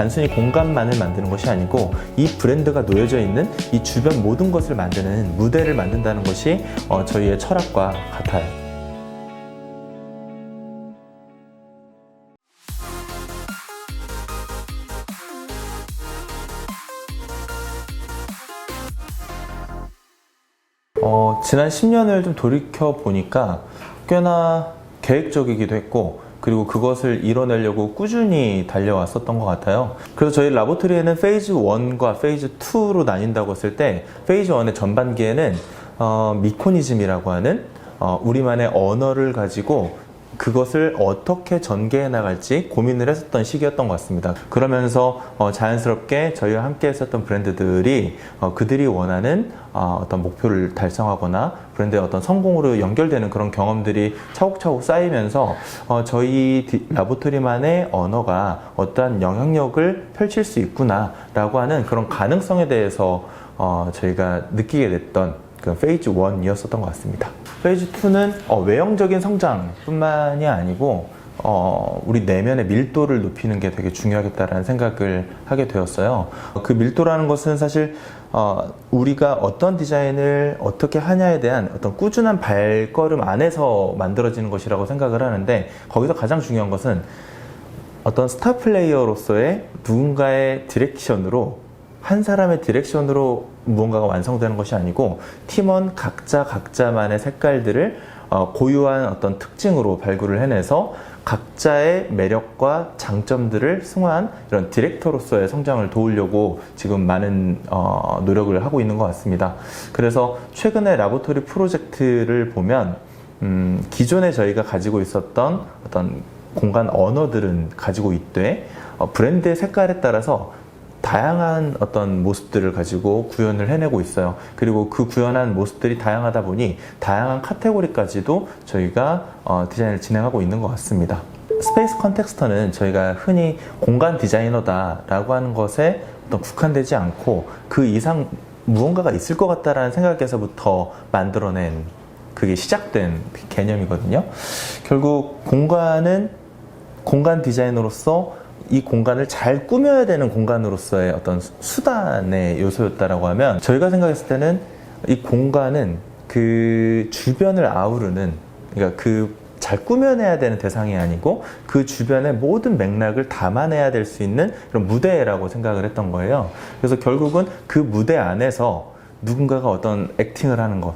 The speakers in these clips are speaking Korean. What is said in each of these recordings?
단순히 공간만을 만드는 것이 아니고 이 브랜드가 놓여져 있는 이 주변 모든 것을 만드는 무대를 만든다는 것이 어, 저희의 철학과 같아요. 어, 지난 10년을 좀 돌이켜 보니까 꽤나 계획적이기도 했고 그리고 그것을 이뤄내려고 꾸준히 달려왔었던 것 같아요. 그래서 저희 라보토리에는 페이즈 1과 페이즈 2로 나뉜다고 했을 때 페이즈 1의 전반기에는 어, 미코니즘이라고 하는 어, 우리만의 언어를 가지고 그것을 어떻게 전개해 나갈지 고민을 했었던 시기였던 것 같습니다. 그러면서 어, 자연스럽게 저희와 함께 했었던 브랜드들이 어, 그들이 원하는 어, 떤 목표를 달성하거나 브랜드의 어떤 성공으로 연결되는 그런 경험들이 차곡차곡 쌓이면서 어, 저희 디- 라보토리만의 언어가 어떠한 영향력을 펼칠 수 있구나라고 하는 그런 가능성에 대해서 어, 저희가 느끼게 됐던 그 페이즈 1이었었던 것 같습니다. 페이즈 2는 어, 외형적인 성장뿐만이 아니고 어, 우리 내면의 밀도를 높이는 게 되게 중요하겠다라는 생각을 하게 되었어요. 그 밀도라는 것은 사실 어, 우리가 어떤 디자인을 어떻게 하냐에 대한 어떤 꾸준한 발걸음 안에서 만들어지는 것이라고 생각을 하는데 거기서 가장 중요한 것은 어떤 스타 플레이어로서의 누군가의 디렉션으로 한 사람의 디렉션으로 무언가가 완성되는 것이 아니고 팀원 각자 각자만의 색깔들을 어, 고유한 어떤 특징으로 발굴을 해내서 각자의 매력과 장점들을 승화한 이런 디렉터로서의 성장을 도우려고 지금 많은 어, 노력을 하고 있는 것 같습니다. 그래서 최근에 라보토리 프로젝트를 보면 음, 기존에 저희가 가지고 있었던 어떤 공간 언어들은 가지고 있되 어, 브랜드의 색깔에 따라서 다양한 어떤 모습들을 가지고 구현을 해내고 있어요. 그리고 그 구현한 모습들이 다양하다 보니 다양한 카테고리까지도 저희가 어, 디자인을 진행하고 있는 것 같습니다. 스페이스 컨텍스터는 저희가 흔히 공간 디자이너다라고 하는 것에 어떤 국한되지 않고 그 이상 무언가가 있을 것 같다라는 생각에서부터 만들어낸 그게 시작된 개념이거든요. 결국 공간은 공간 디자이너로서 이 공간을 잘 꾸며야 되는 공간으로서의 어떤 수- 수단의 요소였다라고 하면 저희가 생각했을 때는 이 공간은 그 주변을 아우르는 그러니까 그 잘 꾸며내야 되는 대상이 아니고 그 주변의 모든 맥락을 담아내야 될 수 있는 그런 무대라고 생각을 했던 거예요. 그래서 결국은 그 무대 안에서 누군가가 어떤 액팅을 하는 것,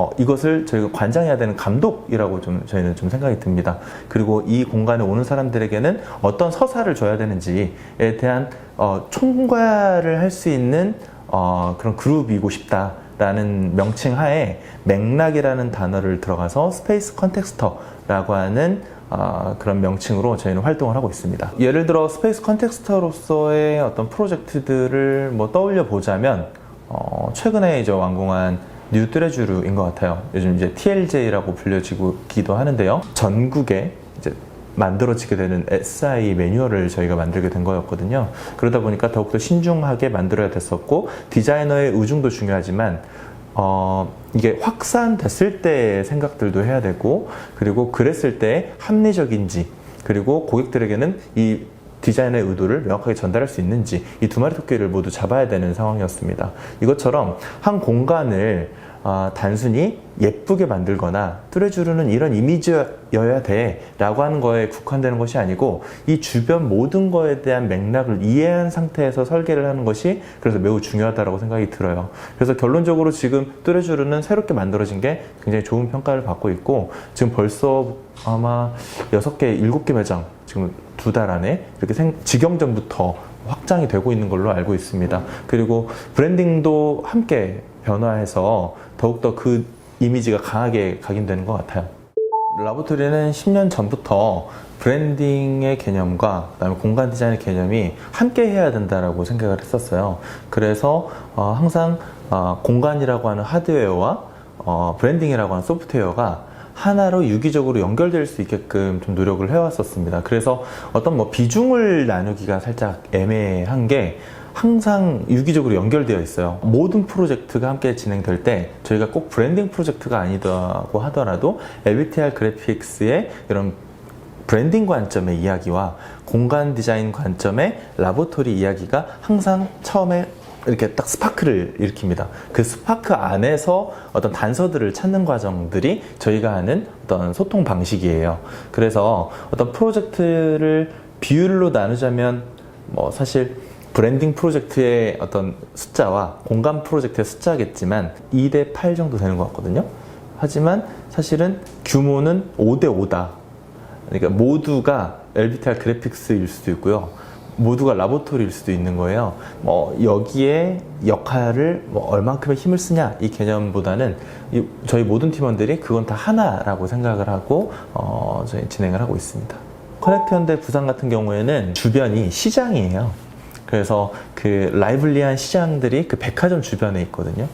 어, 이것을 저희가 관장해야 되는 감독이라고 좀 저희는 좀 생각이 듭니다. 그리고 이 공간에 오는 사람들에게는 어떤 서사를 줘야 되는지에 대한 어, 총괄을 할 수 있는 어, 그런 그룹이고 싶다 라는 명칭 하에 맥락이라는 단어를 들어가서 스페이스 컨텍스터라고 하는 어, 그런 명칭으로 저희는 활동을 하고 있습니다. 예를 들어 스페이스 컨텍스터로서의 어떤 프로젝트들을 뭐 떠올려 보자면 어, 최근에 이제 완공한 뉴 뚜레쥬르인 것 같아요. 요즘 이제 TLJ라고 불려지기도 하는데요. 전국에 이제 만들어지게 되는 SI 매뉴얼을 저희가 만들게 된 거였거든요. 그러다 보니까 더욱더 신중하게 만들어야 됐었고 디자이너의 의중도 중요하지만 어, 이게 확산됐을 때의 생각들도 해야 되고 그리고 그랬을 때 합리적인지 그리고 고객들에게는 이 디자인의 의도를 명확하게 전달할 수 있는지 이 두 마리 토끼를 모두 잡아야 되는 상황이었습니다. 이것처럼 한 공간을 아, 단순히 예쁘게 만들거나 뚜레쥬르는 이런 이미지여야 돼 라고 하는 거에 국한되는 것이 아니고 이 주변 모든 거에 대한 맥락을 이해한 상태에서 설계를 하는 것이 그래서 매우 중요하다고 생각이 들어요. 그래서 결론적으로 지금 뚜레쥬르는 새롭게 만들어진 게 굉장히 좋은 평가를 받고 있고 지금 벌써 아마 6개, 7개 매장 지금 두 달 안에 이렇게 생, 직영점부터 확장이 되고 있는 걸로 알고 있습니다. 그리고 브랜딩도 함께 변화해서 더욱더 그 이미지가 강하게 각인되는 것 같아요. 라보토리는 10년 전부터 브랜딩의 개념과 그다음에 공간 디자인의 개념이 함께 해야 된다라고 생각을 했었어요. 그래서 어, 항상 어, 공간이라고 하는 하드웨어와 어, 브랜딩이라고 하는 소프트웨어가 하나로 유기적으로 연결될 수 있게끔 좀 노력을 해왔었습니다. 그래서 어떤 뭐 비중을 나누기가 살짝 애매한 게 항상 유기적으로 연결되어 있어요. 모든 프로젝트가 함께 진행될 때 저희가 꼭 브랜딩 프로젝트가 아니다고 하더라도 LBTR 그래픽스의 이런 브랜딩 관점의 이야기와 공간 디자인 관점의 라보토리 이야기가 항상 처음에 이렇게 딱 스파크를 일으킵니다. 그 스파크 안에서 어떤 단서들을 찾는 과정들이 저희가 하는 어떤 소통 방식이에요. 그래서 어떤 프로젝트를 비율로 나누자면 뭐 사실 브랜딩 프로젝트의 어떤 숫자와 공간 프로젝트의 숫자겠지만 2대 8 정도 되는 것 같거든요. 하지만 사실은 규모는 5대 5다. 그러니까 모두가 LBTR 그래픽스일 수도 있고요. 모두가 라보토리일 수도 있는 거예요. 뭐 여기에 역할을 뭐 얼만큼의 힘을 쓰냐 이 개념보다는 이 저희 모든 팀원들이 그건 다 하나라고 생각을 하고 어, 저희 진행을 하고 있습니다. 커넥트 현대 부산 같은 경우에는 주변이 시장이에요. 그래서 그 라이블리한 시장들이 그 백화점 주변에 있거든요.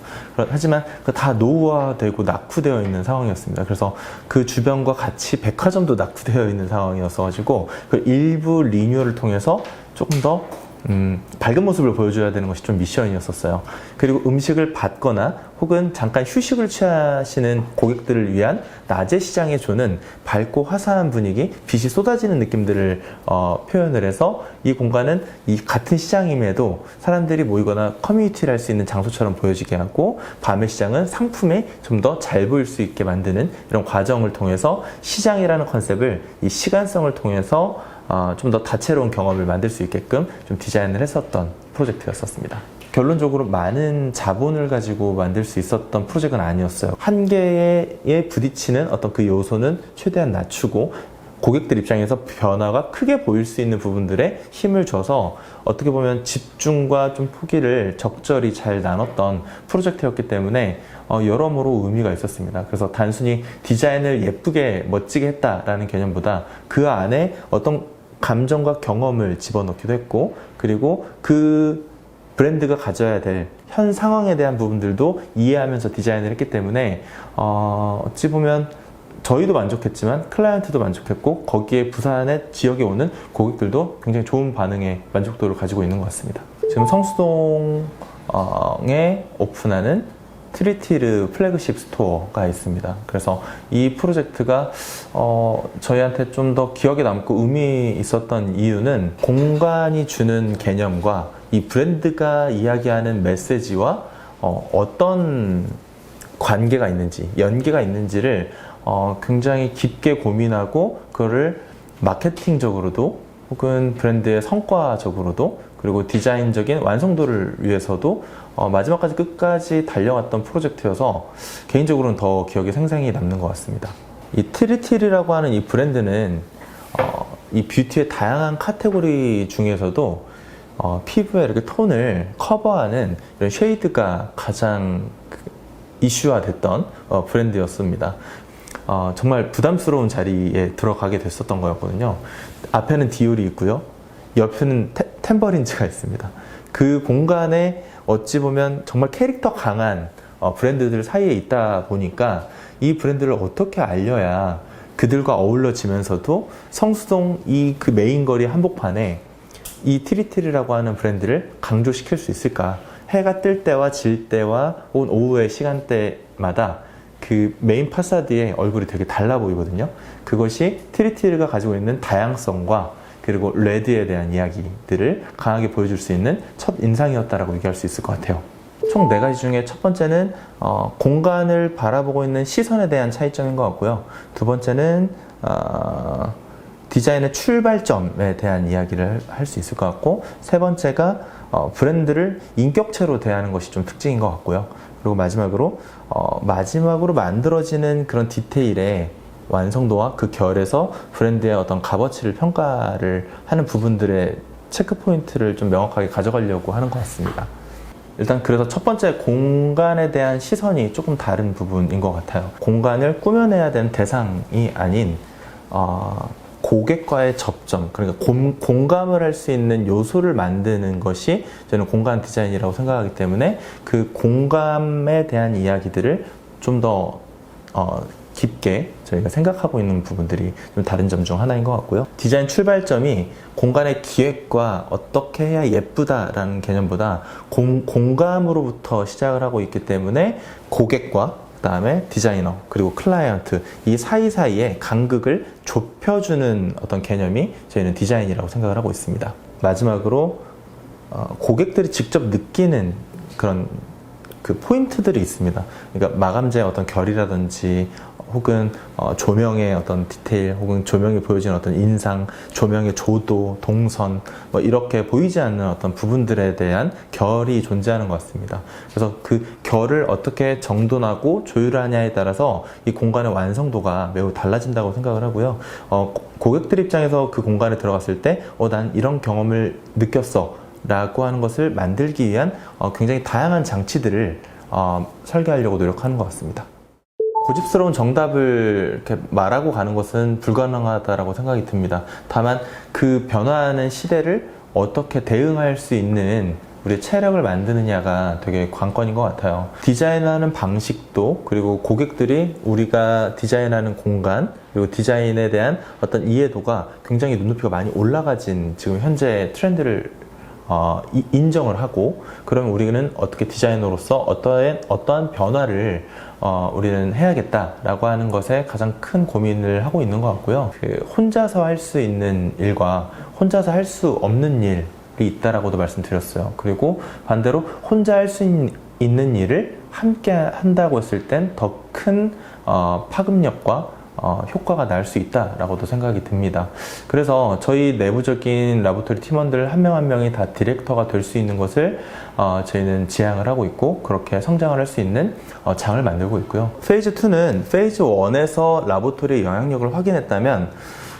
하지만 그다 노후화되고 낙후되어 있는 상황이었습니다. 그래서 그 주변과 같이 백화점도 낙후되어 있는 상황이었어가지고 그 일부 리뉴얼을 통해서 조금 더 음, 밝은 모습을 보여줘야 되는 것이 좀 미션이었었어요. 그리고 음식을 받거나 혹은 잠깐 휴식을 취하시는 고객들을 위한 낮의 시장에 주는 밝고 화사한 분위기, 빛이 쏟아지는 느낌들을 어, 표현을 해서 이 공간은 이 같은 시장임에도 사람들이 모이거나 커뮤니티를 할 수 있는 장소처럼 보여지게 하고 밤의 시장은 상품이 좀더 잘 보일 수 있게 만드는 이런 과정을 통해서 시장이라는 컨셉을 이 시간성을 통해서 어, 좀 더 다채로운 경험을 만들 수 있게끔 좀 디자인을 했었던 프로젝트였었습니다. 결론적으로 많은 자본을 가지고 만들 수 있었던 프로젝트는 아니었어요. 한계에 부딪히는 어떤 그 요소는 최대한 낮추고 고객들 입장에서 변화가 크게 보일 수 있는 부분들에 힘을 줘서 어떻게 보면 집중과 좀 포기를 적절히 잘 나눴던 프로젝트였기 때문에 어, 여러모로 의미가 있었습니다. 그래서 단순히 디자인을 예쁘게 멋지게 했다라는 개념보다 그 안에 어떤 감정과 경험을 집어넣기도 했고 그리고 그 브랜드가 가져야 될 현 상황에 대한 부분들도 이해하면서 디자인을 했기 때문에 어, 어찌 보면 저희도 만족했지만 클라이언트도 만족했고 거기에 부산의 지역에 오는 고객들도 굉장히 좋은 반응의 만족도를 가지고 있는 것 같습니다. 지금 성수동에 오픈하는 트리티르 플래그십 스토어가 있습니다. 그래서 이 프로젝트가 어, 저희한테 좀 더 기억에 남고 의미 있었던 이유는 공간이 주는 개념과 이 브랜드가 이야기하는 메시지와 어, 어떤 관계가 있는지, 연계가 있는지를 어, 굉장히 깊게 고민하고 그거를 마케팅적으로도 혹은 브랜드의 성과적으로도 그리고 디자인적인 완성도를 위해서도 어, 마지막까지 끝까지 달려왔던 프로젝트여서 개인적으로는 더 기억에 생생히 남는 것 같습니다. 이 트리티리라고 하는 이 브랜드는 어, 이 뷰티의 다양한 카테고리 중에서도 어, 피부의 이렇게 톤을 커버하는 이런 쉐이드가 가장 그 이슈화됐던 어, 브랜드였습니다. 어, 정말 부담스러운 자리에 들어가게 됐었던 거였거든요. 앞에는 디올이 있고요. 옆에는 테- 템버린즈가 있습니다. 그 공간에 어찌 보면 정말 캐릭터 강한 어, 브랜드들 사이에 있다 보니까 이 브랜드를 어떻게 알려야 그들과 어울러지면서도 성수동 이 그 메인 거리 한복판에 이 트리트리라고 하는 브랜드를 강조시킬 수 있을까? 해가 뜰 때와 질 때와 혹은 오후의 시간대마다 그 메인 파사드의 얼굴이 되게 달라 보이거든요. 그것이 트리티르가 가지고 있는 다양성과 그리고 레드에 대한 이야기들을 강하게 보여줄 수 있는 첫 인상이었다라고 얘기할 수 있을 것 같아요. 총 네 가지 중에 첫 번째는 어, 공간을 바라보고 있는 시선에 대한 차이점인 것 같고요. 두 번째는 어, 디자인의 출발점에 대한 이야기를 할 수 있을 것 같고 세 번째가 어, 브랜드를 인격체로 대하는 것이 좀 특징인 것 같고요. 그리고 마지막으로 어, 마지막으로 만들어지는 그런 디테일의 완성도와 그 결에서 브랜드의 어떤 값어치를 평가를 하는 부분들의 체크 포인트를 좀 명확하게 가져가려고 하는 것 같습니다. 일단 그래서 첫 번째 공간에 대한 시선이 조금 다른 부분인 것 같아요. 공간을 꾸며내야 되는 대상이 아닌 어, 고객과의 접점, 그러니까 공, 공감을 할 수 있는 요소를 만드는 것이 저는 공간 디자인이라고 생각하기 때문에 그 공감에 대한 이야기들을 좀더 어, 깊게 저희가 생각하고 있는 부분들이 좀 다른 점 중 하나인 것 같고요. 디자인 출발점이 공간의 기획과 어떻게 해야 예쁘다라는 개념보다 공, 공감으로부터 시작을 하고 있기 때문에 고객과 그다음에 디자이너 그리고 클라이언트 이 사이사이에 간극을 좁혀주는 어떤 개념이 저희는 디자인이라고 생각을 하고 있습니다. 마지막으로 어, 고객들이 직접 느끼는 그런 그 포인트들이 있습니다. 그러니까 마감재의 어떤 결이라든지 혹은 어, 조명의 어떤 디테일 혹은 조명이 보여지는 어떤 인상, 조명의 조도, 동선 뭐 이렇게 보이지 않는 어떤 부분들에 대한 결이 존재하는 것 같습니다. 그래서 그 결을 어떻게 정돈하고 조율하냐에 따라서 이 공간의 완성도가 매우 달라진다고 생각을 하고요. 어, 고- 고객들 입장에서 그 공간에 들어갔을 때, 어, 난 이런 경험을 느꼈어. 라고 하는 것을 만들기 위한 어, 굉장히 다양한 장치들을 어, 설계하려고 노력하는 것 같습니다. 고집스러운 정답을 이렇게 말하고 가는 것은 불가능하다라고 생각이 듭니다. 다만 그 변화하는 시대를 어떻게 대응할 수 있는 우리 체력을 만드느냐가 되게 관건인 것 같아요. 디자인하는 방식도 그리고 고객들이 우리가 디자인하는 공간 그리고 디자인에 대한 어떤 이해도가 굉장히 눈높이가 많이 올라가진 지금 현재 트렌드를 어, 이- 인정을 하고 그러면 우리는 어떻게 디자이너로서 어떠한 어떠한 변화를 어, 우리는 해야겠다라고 하는 것에 가장 큰 고민을 하고 있는 것 같고요. 그 혼자서 할 수 있는 일과 혼자서 할 수 없는 일이 있다라고도 말씀드렸어요. 그리고 반대로 혼자 할 수 있는 일을 함께 한다고 했을 땐 더큰 어, 파급력과 어, 효과가 날 수 있다라고도 생각이 듭니다. 그래서 저희 내부적인 라보토리 팀원들 한명한 명이 다 디렉터가 될 수 있는 것을 어, 저희는 지향을 하고 있고 그렇게 성장을 할 수 있는 어, 장을 만들고 있고요. 페이즈 2는 페이즈 1에서 라보토리의 영향력을 확인했다면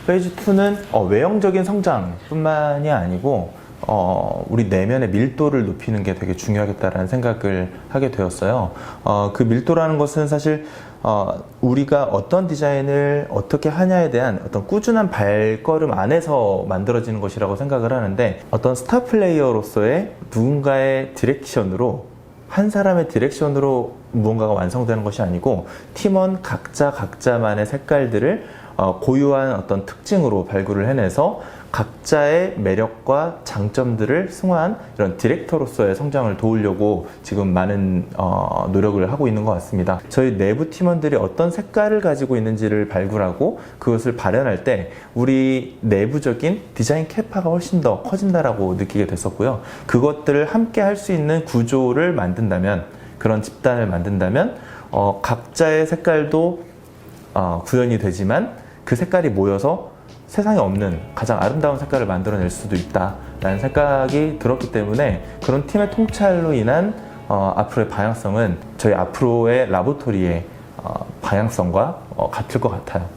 페이즈 2는 어, 외형적인 성장뿐만이 아니고 어, 우리 내면의 밀도를 높이는 게 되게 중요하겠다라는 생각을 하게 되었어요. 어, 그 밀도라는 것은 사실 어, 우리가 어떤 디자인을 어떻게 하냐에 대한 어떤 꾸준한 발걸음 안에서 만들어지는 것이라고 생각을 하는데 어떤 스타 플레이어로서의 누군가의 디렉션으로 한 사람의 디렉션으로 무언가가 완성되는 것이 아니고 팀원 각자 각자만의 색깔들을 어, 고유한 어떤 특징으로 발굴을 해내서 각자의 매력과 장점들을 승화한 이런 디렉터로서의 성장을 도우려고 지금 많은 어, 노력을 하고 있는 것 같습니다. 저희 내부 팀원들이 어떤 색깔을 가지고 있는지를 발굴하고 그것을 발현할 때 우리 내부적인 디자인 캐파가 훨씬 더 커진다라고 느끼게 됐었고요. 그것들을 함께 할 수 있는 구조를 만든다면 그런 집단을 만든다면 어, 각자의 색깔도 어, 구현이 되지만 그 색깔이 모여서 세상에 없는 가장 아름다운 색깔을 만들어낼 수도 있다라는 생각이 들었기 때문에 그런 팀의 통찰로 인한 어, 앞으로의 방향성은 저희 앞으로의 라보토리의 어, 방향성과 어, 같을 것 같아요.